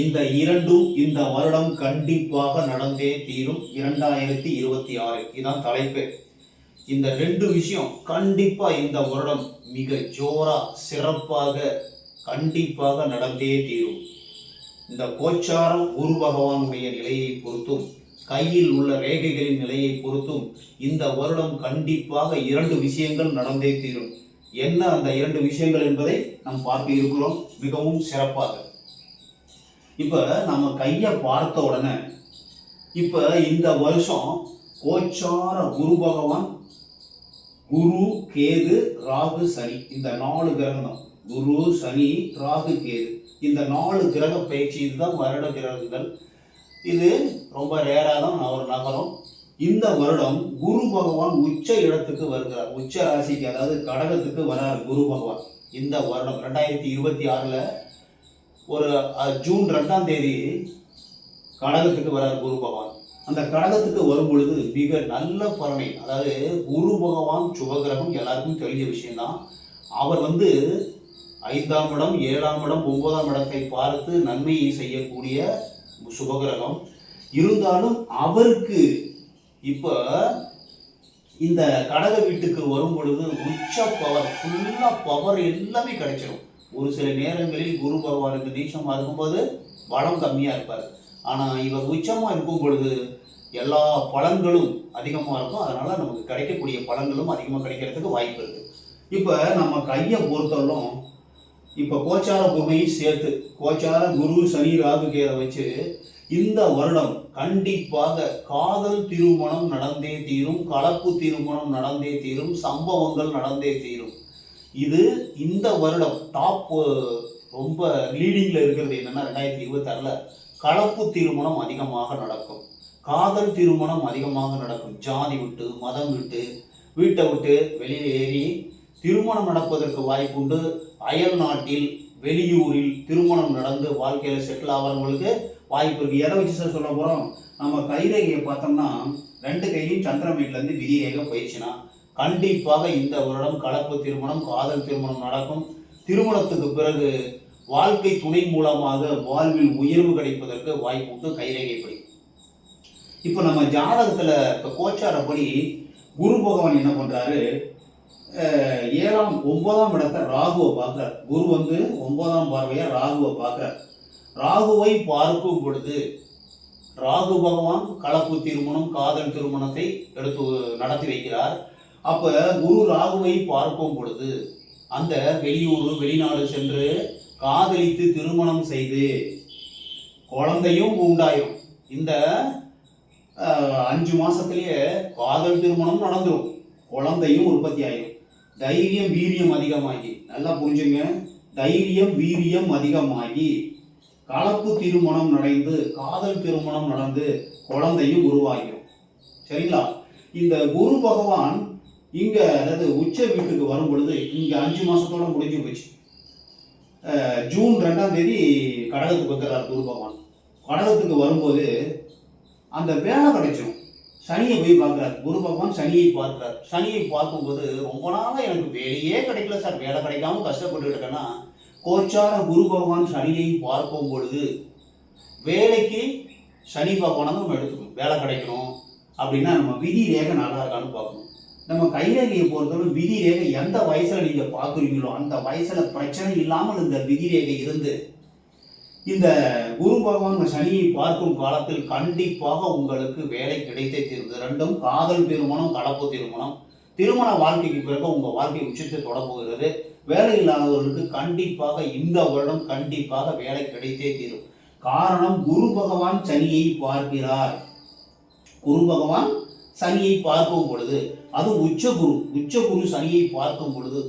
இந்த இரண்டும் இந்த வருடம் கண்டிப்பாக நடந்தே தீரும். இரண்டாயிரத்தி இருபத்தி ஆறு. இதுதான் தலைப்பு. இந்த ரெண்டு விஷயம் கண்டிப்பா இந்த வருடம் மிக ஜோரா சிறப்பாக கண்டிப்பாக நடந்தே தீரும். இந்த கோச்சாரம் குரு பகவானுடைய நிலையை பொறுத்தும் கையில் உள்ள ரேகைகளின் நிலையை பொறுத்தும் இந்த வருடம் கண்டிப்பாக இரண்டு விஷயங்கள் நடந்தே தீரும். என்ன அந்த இரண்டு விஷயங்கள் என்பதை நாம் பார்த்து இருக்கிறோம். மிகவும் சிறப்பாக. இப்போ நம்ம கையை பார்த்த உடனே இப்போ இந்த வருஷம் கோச்சார குரு பகவான் குரு கேது ராகு சனி இந்த நாலு கிரகம் குரு சனி ராகு கேது. இந்த நாலு கிரக பயிற்சி இதுதான் வருட கிரகங்கள். இது ரொம்ப ரேராக தான் ஒரு நகரம். இந்த வருடம் குரு பகவான் உச்ச இடத்துக்கு வருகிறார். உச்ச ராசிக்கு அதாவது கடகத்துக்கு வரார் குரு பகவான். இந்த வருடம் ரெண்டாயிரத்தி இருபத்தி ஆறில் ஒரு ஜூன் ரெண்டாம் தேதி கடகத்துக்கு வரார் குரு பகவான். அந்த கடகத்துக்கு வரும் பொழுது மிக நல்ல பலனை அதாவது குரு பகவான் சுபகிரகம் எல்லாருக்கும் தெரிஞ்ச விஷயம்தான். அவர் வந்து ஐந்தாம் இடம் ஏழாம் இடம் ஒன்பதாம் இடத்தை பார்த்து நன்மையை செய்யக்கூடிய சுபகிரகம். இருந்தாலும் அவருக்கு இப்போ இந்த கடக வீட்டுக்கு வரும் பொழுது உச்ச பவர் ஃபுல்லாக பவர் எல்லாமே கிடைச்சிடும் ஒரு சில நேரங்களில் குரு பகவானுக்கு நீச்சமாக இருக்கும்போது பலம் கம்மியாக இருப்பார். ஆனால் இவர் உச்சமாக இருக்கும் பொழுது எல்லா பழங்களும் அதிகமாக இருக்கும். அதனால் நமக்கு கிடைக்கக்கூடிய பழங்களும் அதிகமாக கிடைக்கிறதுக்கு வாய்ப்பு இருக்குது இப்போ நம்ம கையை பொறுத்தவரைக்கும் இப்போ கோச்சார பொறுமையும் சேர்த்து கோச்சார குரு சனி ராகு கேரை வச்சு இந்த வருடம் கண்டிப்பாக காதல் திருமணம் நடந்தே தீரும் கலப்பு திருமணம் நடந்தே தீரும் சம்பவங்கள் நடந்தே தீரும். இது இந்த வருடம் டாப் ரொம்ப லீடிங்கில் இருக்கிறது என்னென்னா ரெண்டாயிரத்தி இருபத்தாறில் கலப்பு திருமணம் அதிகமாக நடக்கும். காதல் திருமணம் அதிகமாக நடக்கும். ஜாதி விட்டு மதம் விட்டு வீட்டை விட்டு வெளியே ஏறி திருமணம் நடப்பதற்கு வாய்ப்புண்டு அயல் நாட்டில் வெளியூரில் திருமணம் நடந்து வாழ்க்கையில் செட்டில் ஆகிறவங்களுக்கு வாய்ப்பு இருக்குது எதை வச்சு சார் சொல்ல போகிறோம் நம்ம கைரேகையை பார்த்தோம்னா ரெண்டு கையிலையும் சந்திரமேட்லேருந்து விதி போயிடுச்சுன்னா கண்டிப்பாக இந்த வருடம் கலப்பு திருமணம் காதல் திருமணம் நடக்கும். திருமணத்துக்கு பிறகு வாழ்க்கை துணை மூலமாக வாழ்வில் உயர்வு கிடைப்பதற்கு வாய்ப்பு உண்டு கைரேகைப்படி இப்போ நம்ம ஜாதகத்தில் இப்போ கோச்சாரப்படி குரு பகவான் என்ன பண்ணுறாரு ஏழாம் ஒன்பதாம் இடத்தை ராகுவை பார்க்குறார். குரு வந்து ஒன்பதாம் பார்வையாக ராகுவை பார்க்குறார். ராகுவை பார்க்கும் பொழுது ராகு பகவான் கலப்பு திருமணம் காதல் திருமணத்தை எடுத்து நடத்தி வைக்கிறார். அப்போ குரு ராகுவை பார்க்கும் பொழுது அந்த வெளியூர் வெளிநாடு சென்று காதலித்து திருமணம் செய்து குழந்தையும் உண்டாயிரும். இந்த அஞ்சு மாசத்திலேயே காதல் திருமணம் நடந்துடும் குழந்தையும் உற்பத்தி ஆயிரும். தைரியம் வீரியம் அதிகமாகி நல்லா புரிஞ்சுங்க. தைரியம் வீரியம் அதிகமாகி கலப்பு திருமணம் நடந்து காதல் திருமணம் நடந்து குழந்தையும் உருவாகிடும் சரிங்களா? இந்த குரு பகவான் இங்கே அதாவது உச்ச வீட்டுக்கு வரும் பொழுது அஞ்சு மாதத்தோடு முடிஞ்சு போச்சு. ஜூன் ரெண்டாம் தேதி கடகத்துக்கு வந்துடுறார் குரு பகவான் கடகத்துக்கு வரும்போது அந்த வேலை கிடைச்சிடும் சனியை போய் பார்க்குறாரு. குரு பகவான் சனியை பார்க்குறார். சனியை பார்க்கும்போது ரொம்ப நாளாக எனக்கு வேலையே கிடைக்கல சார். வேலை கிடைக்காம கஷ்டப்பட்டு இருக்கேன்னா கோச்சார குரு பகவான் சனியை பார்க்கும் பொழுது வேலைக்கு சனி பகவானை நம்ம எடுத்துக்கணும். வேலை கிடைக்கணும் அப்படின்னா நம்ம விதி ரேகை நல்லா இருக்கான்னு பார்க்கணும். நம்ம கைரேகையை பொறுத்தவரை விதி ரேகை எந்த வயசுல நீங்க பார்க்குறீங்களோ அந்த வயசுல பிரச்சனை இல்லாமல் இந்த விதி ரேகை இருந்து இந்த குரு பகவான் சனியை பார்க்கும் காலத்தில் கண்டிப்பாக உங்களுக்கு வேலை கிடைத்தே தீர்ந்தது ரெண்டும் காதல் திருமணம் கலப்பு திருமணம். திருமண வாழ்க்கைக்கு பிறகு உங்க வாழ்க்கை உச்சத்தை தொடங்குகிறது. வேலை இல்லாதவர்களுக்கு கண்டிப்பாக இந்த வருடம் கண்டிப்பாக வேலை கிடைத்தே தீரும். காரணம் குரு பகவான் சனியை பார்க்கிறார். குரு பகவான் சனியை பார்க்கும் பொழுது அது உச்ச குரு உச்ச குரு சனியை பார்க்கும் பொழுது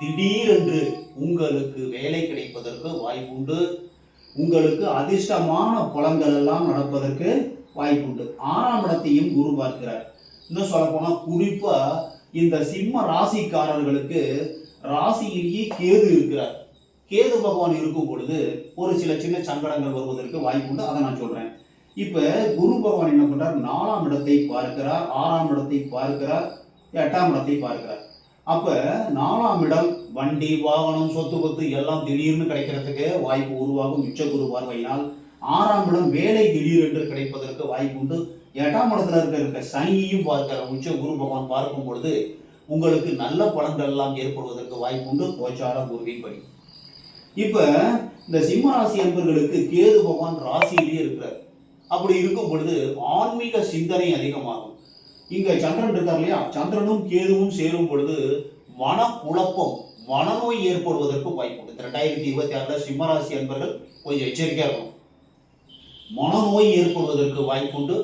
திடீரென்று உங்களுக்கு வேலை கிடைப்பதற்கு வாய்ப்புண்டு உங்களுக்கு அதிர்ஷ்டமான குளங்கள் எல்லாம் நடப்பதற்கு வாய்ப்புண்டு ஆறாம் இடத்தையும் குரு பார்க்கிறார். இன்னும் சொல்லப்போனால் குறிப்பாக இந்த சிம்ம ராசிக்காரர்களுக்கு ராசியிலேயே கேது இருக்கிறார். கேது பகவான் இருக்கும் பொழுது ஒரு சில சின்ன சங்கடங்கள் வருவதற்கு வாய்ப்பு உண்டு. அதை நான் சொல்கிறேன் இப்ப குரு பகவான் என்ன பண்றார்? நாலாம் இடத்தை பார்க்கிறார் ஆறாம் இடத்தை பார்க்கிறார் எட்டாம் இடத்தை பார்க்கிறார். அப்ப நாலாம் இடம் வண்டி வாகனம் சொத்து கொத்து எல்லாம் திடீர்னு கிடைக்கிறதுக்கு வாய்ப்பு உருவாகும் உச்ச குரு பார்வையினால். ஆறாம் இடம் வேலை திடீரென்று கிடைப்பதற்கு வாய்ப்பு உண்டு. எட்டாம் இடத்துல இருக்க இருக்க சனியையும் பார்க்கிற உச்ச குரு பகவான் பார்க்கும் பொழுது உங்களுக்கு நல்ல பலன்கள் எல்லாம் ஏற்படுவதற்கு வாய்ப்பு உண்டு. கோச்சார குருவின் படி இப்ப இந்த சிம்ம ராசி என்பவர்களுக்கு கேது பகவான் ராசியிலேயே இருக்கிறார். அப்படி இருக்கும் பொழுது ஆன்மீக சிந்தனை அதிகமாகும். இங்க சந்திரன் இருக்கார் இல்லையா? சந்திரனும் கேதுவும் சேரும் பொழுது மனக்குழப்பம் மனநோய் ஏற்படுவதற்கு வாய்ப்பு உண்டு. ரெண்டாயிரத்தி இருபத்தி ஆறுல சிம்மராசி என்பர்கள் கொஞ்சம் எச்சரிக்கையா இருக்கும் மனநோய் ஏற்படுவதற்கு வாய்ப்புண்டு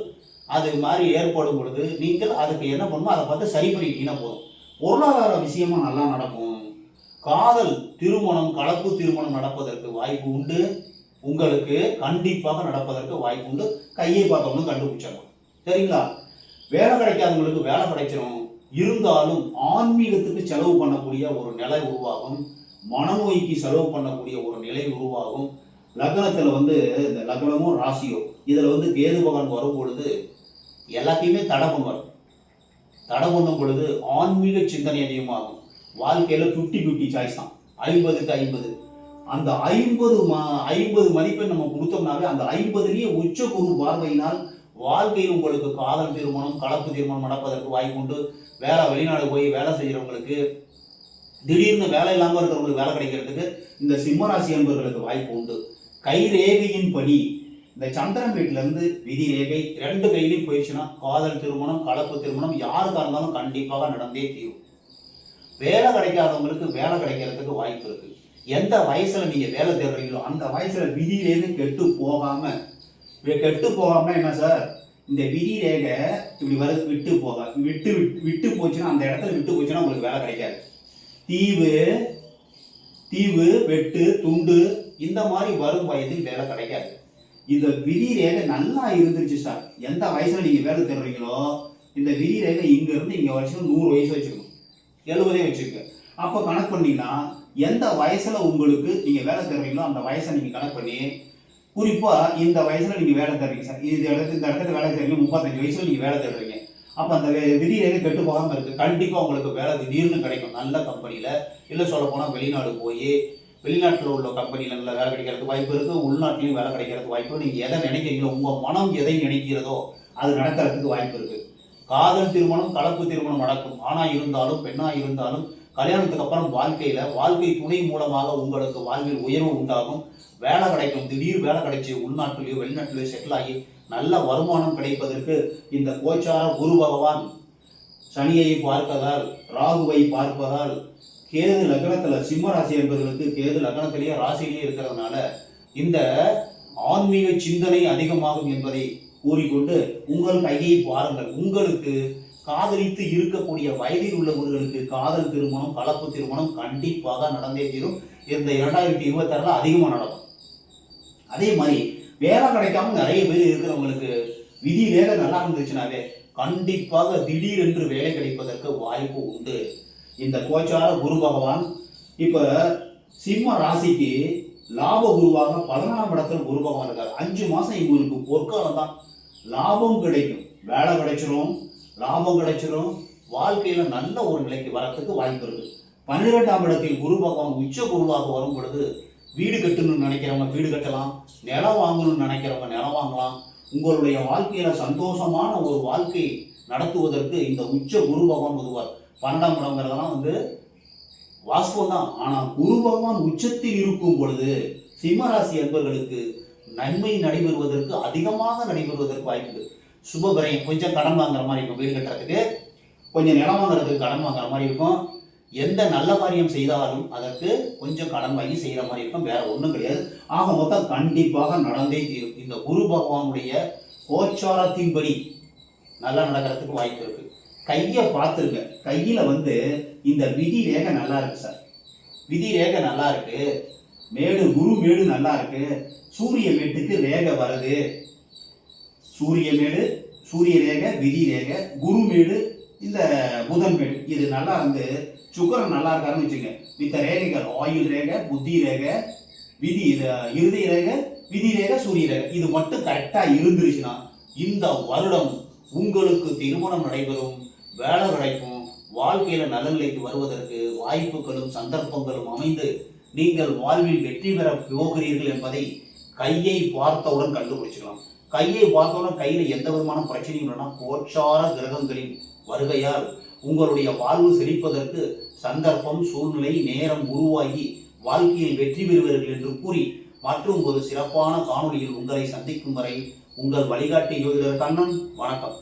அது மாதிரி ஏற்படும் பொழுது நீங்கள் அதுக்கு என்ன பண்ணணும்? அதை பார்த்து சரி பண்ணிட்டீங்கன்னா போதும். பொருளாதார விஷயமா நல்லா நடக்கும். காதல் திருமணம் கலப்பு திருமணம் நடப்பதற்கு வாய்ப்பு உண்டு. உங்களுக்கு கண்டிப்பாக நடப்பதற்கு வாய்ப்பு உண்டு கையை பார்த்தவங்களும் கண்டுபிடிச்சிடலாம் சரிங்களா? வேலை கிடைக்காதவங்களுக்கு வேலை கிடைச்சிடும் இருந்தாலும் ஆன்மீகத்துக்கு செலவு பண்ணக்கூடிய ஒரு நிலை உருவாகும். மனநோய்க்கு செலவு பண்ணக்கூடிய ஒரு நிலை உருவாகும். லக்னத்தில் வந்து இந்த லக்னமும் ராசியோ இதில் வந்து கேது பகவான் வரும் பொழுது எல்லாத்தையுமே தடை பண்ணுவார். தடை பண்ணும் பொழுது ஆன்மீக சிந்தனை அதிகமாகும். வாழ்க்கையில் ஃபிஃப்டி ஃபிஃப்டி சாய்ஸ் தான். ஐம்பதுக்கு ஐம்பது. அந்த ஐம்பது ஐம்பது மதிப்பெண் நம்ம கொடுத்தோம்னாவே அந்த ஐம்பதுலேயே உச்ச குரு பார்வையினால் வாழ்க்கையில் உங்களுக்கு காதல் திருமணம் கலப்பு திருமணம் நடப்பதற்கு வாய்ப்பு உண்டு வேலை வெளிநாடு போய் வேலை செய்கிறவங்களுக்கு திடீர்னு வேலை இல்லாமல் இருக்கிறவங்களுக்கு வேலை கிடைக்கிறதுக்கு இந்த சிம்மராசி என்பவர்களுக்கு வாய்ப்பு உண்டு. கை ரேகையின் படி இந்த சந்திரன் வீட்டிலேருந்து விதி ரேகை ரெண்டு கையிலையும் போயிடுச்சுன்னா காதல் திருமணம் கலப்பு திருமணம் யாருக்காக இருந்தாலும் கண்டிப்பாக நடந்தே தீரும். வேலை கிடைக்காதவங்களுக்கு வேலை கிடைக்கிறதுக்கு வாய்ப்பு இருக்குது எந்த வயசுல நீங்க வேலை தேடுறீங்களோ அந்த வயசுல விதி கெட்டு போகாம கெட்டு போகாம என்ன சார்? இந்த விதி ரேகை இப்படி வர விட்டு போக விட்டு விட்டு- விட்டு போச்சுன்னா அந்த இடத்துல விட்டு போச்சுன்னா உங்களுக்கு வேலை கிடைக்காது. தீவு தீவு வெட்டு துண்டு இந்த மாதிரி வரும் வயதில் வேலை கிடைக்காது. இந்த விதி ரேகை நல்லா இருந்துருச்சு சார். எந்த வயசுல நீங்க வேலை தேடுறீங்களோ இந்த விதி ரேகை இங்க இருந்து இங்க நூறு வயசு வச்சுக்கணும். எழுபதே வச்சுக்க அப்போ கணக்கு பண்ணீங்கன்னா எந்த வயசில் உங்களுக்கு நீங்கள் வேலை தருவீங்களோ அந்த வயசை நீங்கள் கணக்கு பண்ணி குறிப்பாக இந்த வயசில் நீங்கள் வேலை தருவீங்க சார். இந்த இடத்துக்கு இந்த இடத்துல வேலை தருவீங்க முப்பத்தஞ்சு வயசில் நீங்கள் வேலை தருவீங்க அப்போ அந்த விதி ரேகை கெட்டு போகாமல் இருக்குது கண்டிப்பாக உங்களுக்கு வேலை திடீர்னு கிடைக்கும். நல்ல கம்பெனியில் இல்லை சொல்ல போனால் வெளிநாடு போய் வெளிநாட்டில் உள்ள கம்பெனியில் நல்ல வேலை கிடைக்கிறதுக்கு வாய்ப்பு இருக்குது உள்நாட்டிலையும் வேலை கிடைக்கிறதுக்கு வாய்ப்பு நீங்கள் எதை நினைக்கிறீங்களோ உங்கள் மனம் எதை நினைக்கிறதோ அது நடக்கிறதுக்கு வாய்ப்பு இருக்குது காதல் திருமணம் கலப்பு திருமணம் நடக்கும். ஆணாக இருந்தாலும் பெண்ணாக இருந்தாலும் கல்யாணத்துக்கு அப்புறம் வாழ்க்கையில வாழ்க்கை துணை மூலமாக உங்களுக்கு வாழ்வில் உயர்வு உண்டாகும். வேலை கிடைக்கும். திடீர் வேலை கிடைச்சி உள்நாட்டிலேயோ வெளிநாட்டிலேயோ செட்டில் ஆகி நல்ல வருமானம் கிடைப்பதற்கு இந்த கோச்சார குரு பகவான் சனியை பார்ப்பதால் ராகுவை பார்ப்பதால் கேது லக்னத்தில் சிம்ம ராசி என்பவர்களுக்கு கேது லக்னத்திலேயே ராசியிலேயே இருக்கிறதுனால இந்த ஆன்மீக சிந்தனை அதிகமாகும் என்பதை கூறிக்கொண்டு உங்கள் கையை பாருங்கள். உங்களுக்கு காதலித்து இருக்கக்கூடிய வயதில் உள்ளவர்களுக்கு காதல் திருமணம் கலப்பு திருமணம் கண்டிப்பாக நடந்தே தீரும். இந்த இரண்டாயிரத்தி இருபத்தாறுல அதிகமாக நடக்கும். அதே மாதிரி வேலை கிடைக்காம நிறைய பேர் இருக்கிறவங்களுக்கு விதி வேலை நல்லா இருந்துச்சுனாவே கண்டிப்பாக திடீரென்று வேலை கிடைப்பதற்கு வாய்ப்பு உண்டு. இந்த கோச்சார குரு பகவான் இப்ப சிம்ம ராசிக்கு லாப குருவாக பதினாறாம் இடத்துல குரு பகவான் இருக்கார். அஞ்சு மாசம் இவங்களுக்கு பொற்காலம் தான். லாபம் கிடைக்கும். வேலை கிடைச்சிரும். லாபம் கிடைச்சிடும் வாழ்க்கையில் நல்ல ஒரு நிலைக்கு வரத்துக்கு வாய்ப்பு இருக்கு. பன்னிரெண்டாம் இடத்தில் குரு பகவான் உச்ச குருவாக வரும் பொழுது வீடு கட்டணும்னு நினைக்கிறவங்க வீடு கட்டலாம். நிலம் வாங்கணும்னு நினைக்கிறவங்க நிலம் வாங்கலாம். உங்களுடைய வாழ்க்கையில சந்தோஷமான ஒரு வாழ்க்கை நடத்துவதற்கு இந்த உச்ச குரு பகவான் உதுவார் பன்னெண்டாம் இடங்கிறதெல்லாம் வந்து வாஸ்தவம் தான். ஆனால் குரு பகவான் உச்சத்தில் இருக்கும் பொழுது சிம்மராசி என்பவர்களுக்கு நன்மை நடைபெறுவதற்கு அதிகமாக நடைபெறுவதற்கு வாய்ப்பு சுபபிரயம் கொஞ்சம் கடன் வாங்குற மாதிரி இருக்கும் வீடு கட்டுறதுக்கு. கொஞ்சம் நிலம் வாங்குறதுக்கு கடன் வாங்குற மாதிரி இருக்கும். எந்த நல்ல காரியம் செய்தாலும் அதற்கு கொஞ்சம் கடன் வாங்கி செய்கிற மாதிரி இருக்கும். வேற ஒன்றும் கிடையாது. ஆக மொத்தம் கண்டிப்பாக நடந்தே தீரும். இந்த குரு பகவானுடைய கோச்சாரத்தின்படி நல்லா நடக்கிறதுக்கு வாய்ப்பு இருக்கு. கையை பார்த்துருங்க. கையில் வந்து இந்த விதி ரேகை நல்லா இருக்கு சார். விதி ரேகை நல்லா இருக்கு. மேடு குரு மேடு நல்லா இருக்கு. சூரிய மேட்டுக்கு ரேகை வருது. சூரிய மேடு சூரிய ரேகை விதி ரேகை குருமேடு இந்த புதன்மேடு. இது நல்லா வந்து சுக்கரன் நல்லா இருக்காருன்னு வச்சுங்க மித்த ரேகைகள் ஆயுள் ரேகை புத்தி ரேகை விதி இறுதி இருதய ரேகை விதி ரேகை சூரிய ரேகை. இது மட்டும் கரெக்டாக இருந்துருச்சுன்னா இந்த வருடம் உங்களுக்கு திருமணம் நடைபெறும் வேலை கிடைக்கும் வாழ்க்கையில நல்ல நிலைக்கு வருவதற்கு வாய்ப்புகளும் சந்தர்ப்பங்களும் அமைந்து நீங்கள் வாழ்வில் வெற்றி பெற போகிறீர்கள் என்பதை கையை பார்த்தவுடன் கண்டுபிடிச்சிக்கலாம் கையை பார்த்தவுடன் கையில் எந்த விதமான பிரச்சனையும் இல்லைன்னா கோச்சார கிரகங்களின் வருகையால் உங்களுடைய வாழ்வு செழிப்பதற்கு சந்தர்ப்பம் சூழ்நிலை நேரம் உருவாகி வாழ்க்கையில் வெற்றி பெறுவீர்கள் என்று கூறி மற்றும் ஒரு சிறப்பான காணொளியில் உங்களை சந்திக்கும் வரை உங்கள் வழிகாட்டி ஜோதிடர் கண்ணன். வணக்கம்.